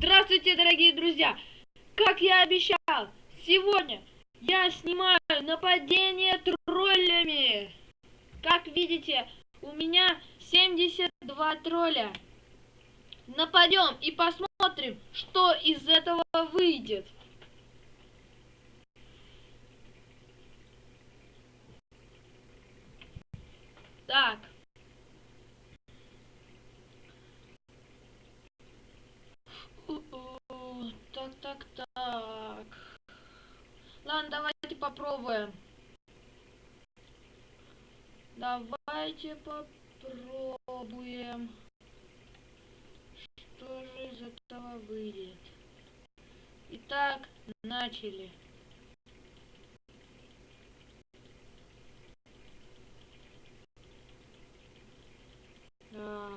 Здравствуйте, дорогие друзья! Как я обещал, сегодня я снимаю нападение троллями. Как видите, у меня 72 тролля. Нападем и посмотрим, что из этого выйдет. Так. У-у, Так, так, так. Ладно, давайте попробуем. Давайте попробуем. Что же из этого выйдет? Итак, начали. Да.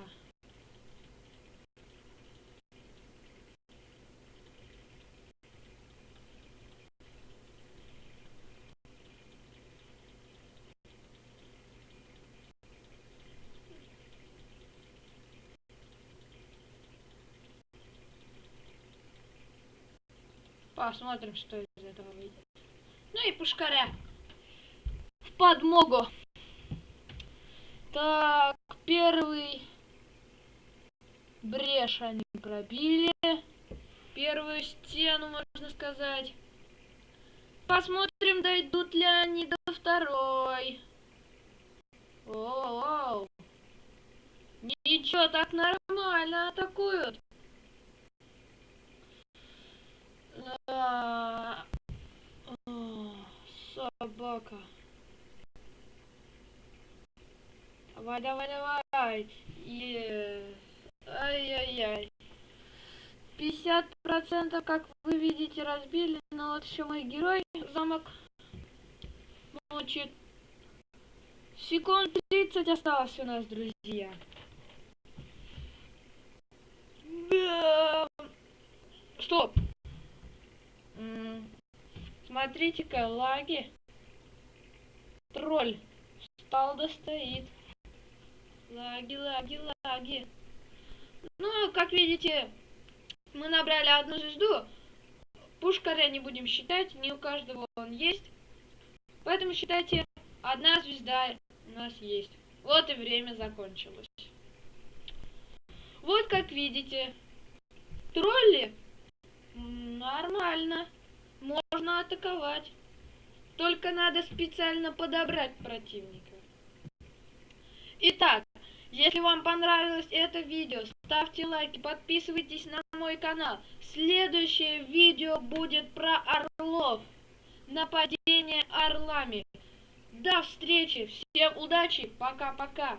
Посмотрим, что из этого выйдет. Ну и пушкаря. В подмогу. Так, первый брешь они пробили. Первую стену, можно сказать. Посмотрим, дойдут ли они до второй. О, -о, -о. Ничего, так нормально атакуют. Собака. Давай, давай, давай. Ай-яй-яй. 50% как вы видите разбили, но вот еще мой герой замок мочит. Секунд 30 осталось у нас, друзья. Да. Стоп. Смотрите-ка, лаги. Тролль стал да стоит. Лаги, лаги, лаги. Ну, как видите, мы набрали одну звезду. Пушкаря не будем считать, не у каждого он есть. Поэтому считайте, одна звезда у нас есть. Вот и время закончилось. Вот как видите, тролли нормально. Можно атаковать. Только надо специально подобрать противника. Итак, если вам понравилось это видео, ставьте лайки, подписывайтесь на мой канал. Следующее видео будет про орлов. Нападение орлами. До встречи, всем удачи, пока-пока.